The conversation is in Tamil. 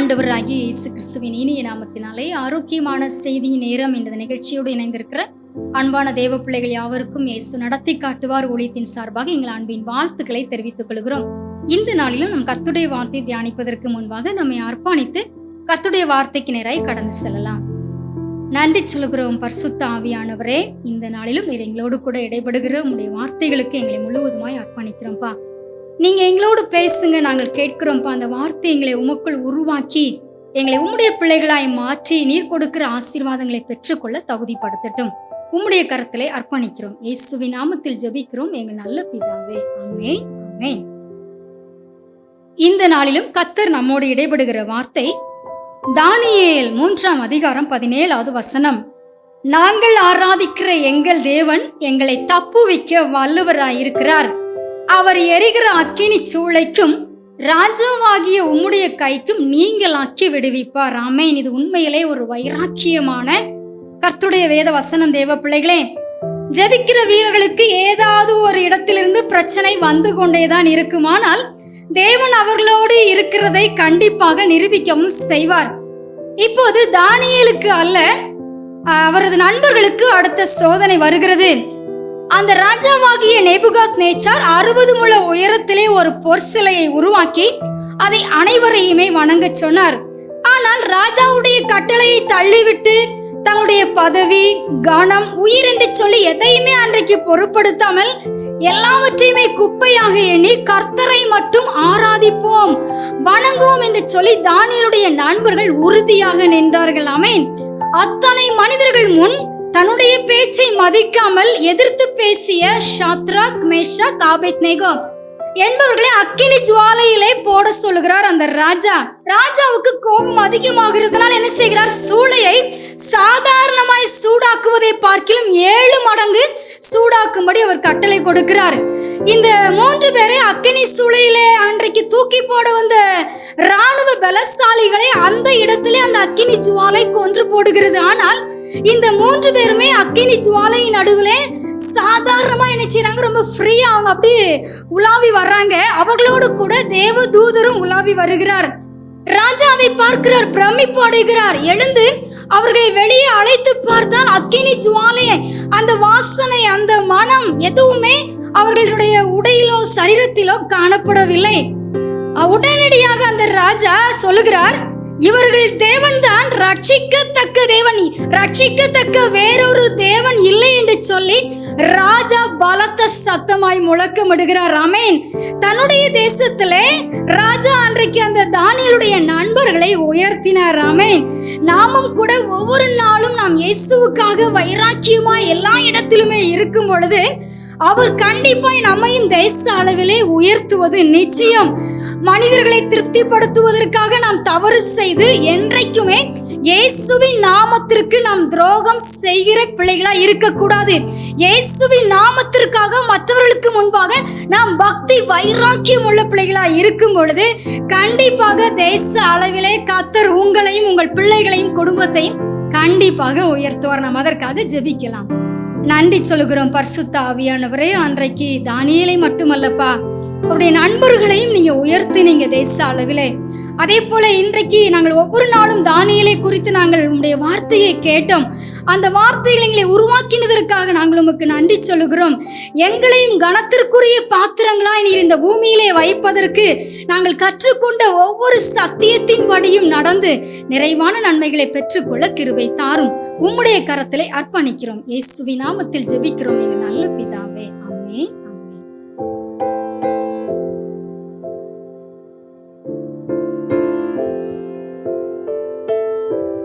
ஆண்டவராகிய இயேசு கிறிஸ்துவின் இனிய நாமத்தினாலே ஆரோக்கியமான செய்தி நேரம் என்ற நிகழ்ச்சியோடு இணைந்திருக்கிற அன்பான தேவ பிள்ளைகள் யாவருக்கும் இயேசு நடத்தி காட்டுவார் ஊழியத்தின் சார்பாக எங்கள் அன்பின் வாழ்த்துக்களை தெரிவித்துக் கொள்கிறோம். இந்த நாளிலும் நம் கத்துடைய வார்த்தை தியானிப்பதற்கு முன்பாக நம்மை அர்ப்பணித்து கத்துடைய வார்த்தைக்கு நேராய் கடந்து செல்லலாம். நன்றி சொல்கிறோம் பர்சுத்த ஆவியானவரே. இந்த நாளிலும் நீர் எங்களோடு கூட இடைபடுகிற உங்களுடைய வார்த்தைகளுக்கு எங்களை முழுவதுமாய் அர்ப்பணிக்கிறோம்ப்பா நீங்க எங்களோடு பேசுங்க நாங்கள் கேட்கிறோம்ப்பா. அந்த வார்த்தை எங்களை உமக்குள் உருவாக்கி எங்களை உம்முடைய பிள்ளைகளாய் மாற்றி நீர் கொடுக்கிற ஆசீர்வாதங்களை பெற்றுக்கொள்ள தகுதிப்படுத்தட்டும். உம்முடைய கரத்திலே அர்ப்பணிக்கிறோம். இயேசுவின் நாமத்தில் ஜெபிக்கிறோம். எங்கள் நல்ல பிதாவே. ஆமே ஆமே இந்த நாளிலும் கத்தர் நம்மோடு இடைபடுகிற வார்த்தை தானியேல் மூன்றாம் அதிகாரம் பதினேழாவது வசனம். நாங்கள் ஆராதிக்கிற எங்கள் தேவன் எங்களை தப்புவிக்க வல்லவராயிருக்கிறார். அவர் எரிகிற அக்கினி சூளைக்கும் ராஜாவாகிய உம்முடைய கைக்கும் நீங்கள் ஆக்கி விடுவிப்பார். ஆமேன். இது உண்மையிலே ஒரு வைராக்கியமான கர்த்துடைய வேத வசனம் தேவ பிள்ளைகளே. ஜெபிக்கிற வீரர்களுக்கு ஏதாவது ஒரு இடத்திலிருந்து பிரச்சனை வந்து கொண்டேதான் இருக்குமானால் தேவன் அவர்களோடு இருக்கிறதை கண்டிப்பாக நிரூபிக்கவும் செய்வார். இப்போது தானியலுக்கு அல்ல அவரது நண்பர்களுக்கு அடுத்த சோதனை வருகிறது. அந்த ராஜாவாகிய நெபுகாத் நேச்சார் அறுபது முழ உயரத்திலே ஒரு பொற் சிலையை உருவாக்கி அதை அனைவரையுமே வணங்க சொன்னார். ஆனால் ராஜாவுடைய கட்டளையை தள்ளிவிட்டு தங்களுடைய பதவி கனம் உயிர் என்று சொல்லி எதையுமே அன்றைக்கு பொருட்படுத்தாமல் எல்லாவற்றையுமே குப்பையாக எண்ணி கர்த்தரை மட்டும் ஆராதிப்போம் வணங்குவோம் என்று சொல்லி தானியலுடைய நண்பர்கள் உறுதியாக நின்றார்கள். அமேன் அத்தனை மனிதர்கள் முன் தன்னுடைய பேச்சை மதிக்காமல் எதிர்த்து பேசிய ஷாத்ராக் மேஷாக் ஆபேத்நேகோ என்பவர்களை அக்கினி ஜுவாலையிலே போட சொல்லுகிறார் அந்த ராஜா. ராஜாவுக்கு கோபம் அதிகமாகிறதுனால என்ன செய்கிறார்? சூளையை சாதாரணமாய் சூடாக்குவதை பார்க்கிலும் ஏழு மடங்கு சூடாக்கும்படி அவர் கட்டளை கொடுக்கிறார். இந்த மூன்று பேரை அக்கினி சூளையிலே அன்றைக்கு தூக்கி போட வந்த ராணுவ பலசாலிகளை அந்த இடத்திலே அந்த அக்கினி ஜுவாலை கொன்று போடுகிறது. ஆனால் இந்த மூன்று பேருமே அக்கினி ஜுவாலையின் நடுவில் சாதாரணமா என்ன செய்யறாங்க ரொம்ப ஃப்ரீயா அவங்க அப்படியே உலாவி வர்றாங்க. அவர்களோடு கூட தேவ தூதரும் உலாவி வருகிறார். ராஜா அதை பார்க்கிறார் பிரமிப்பு அடைகிறார். எழுந்து அவர்களை வெளியே அழைத்து பார்த்தால் அக்கினி ஜுவாலையை அந்த வாசனை அந்த மனம் எதுவுமே அவர்களுடைய உடையிலோ சரீரத்திலோ காணப்படவில்லை. உடனடியாக அந்த ராஜா சொல்லுகிறார் இவர்கள் தேவன்தான். ரட்சிக்கத்தக்க தேவன். ரட்சிக்கத்தக்க வேறொரு தேவன் இல்லை என்று சொல்லி ராஜா பலத்த சத்தமாய் முழக்கமிடுகிறார். ராமேன் தன்னுடைய தேசத்திலே ராஜா அன்றைக்கு அந்த தானியலுடைய நண்பர்களை உயர்த்தினார். ராமேன் நாமும் கூட ஒவ்வொரு நாளும் நாம் இயேசுவுக்காக வைராக்கியமாய் எல்லா இடத்திலுமே இருக்கும் பொழுது அவர் கண்டிப்பாய் நம்மையும் தேச அளவிலே உயர்த்துவது நிச்சயம். மனிதர்களை திருப்திப்படுத்துவதற்காக நாம் தவறு செய்து என்றைக்குமே இயேசுவின் நாமத்திற்கு நாம் துரோகம் செய்கிற பிள்ளைகளா இருக்கக்கூடாது. இயேசுவின் நாமத்திற்காக மற்றவர்களுக்கு முன்பாக நாம் பக்தி வைராக்கியம் உள்ள பிள்ளைகளா இருக்கும் பொழுது கண்டிப்பாக தேச அளவிலே கத்தர் உங்களையும் உங்கள் பிள்ளைகளையும் குடும்பத்தையும் கண்டிப்பாக உயர்த்துவார். நாம் அதற்காக ஜெபிக்கலாம். நன்றி சொல்லுகிறோம் பர்சுத்த ஆவியானவரே. அன்றைக்கு தானியலை மட்டுமல்லப்பா. அவருடைய நண்பர்களையும் நீங்க உயர்த்தினீங்க தேச அளவிலே. அதே போல இன்றைக்கு நாங்கள் ஒவ்வொரு நாளும் தானியலை குறித்து நாங்கள் உங்களுடைய வார்த்தையை கேட்டோம். அந்த வார்த்தைகளை எங்களை உருவாக்கினதற்காக நாங்கள் உமக்கு நன்றி சொல்லுகிறோம். எங்களையும் கனத்திற்குரிய பாத்திரங்களாய் நீர் இந்த பூமியிலே வைப்பதற்கு நாங்கள் கற்றுக்கொண்ட ஒவ்வொரு சத்தியத்தின்படியும் நடந்து நிறைவான நன்மைகளை பெற்றுக்கொள்ள கிருபை தாரும். உம்முடைய கரத்திலே அர்ப்பணிக்கிறோம். இயேசுவி நாமத்தில் ஜெபிக்கிறோம். எங்கள்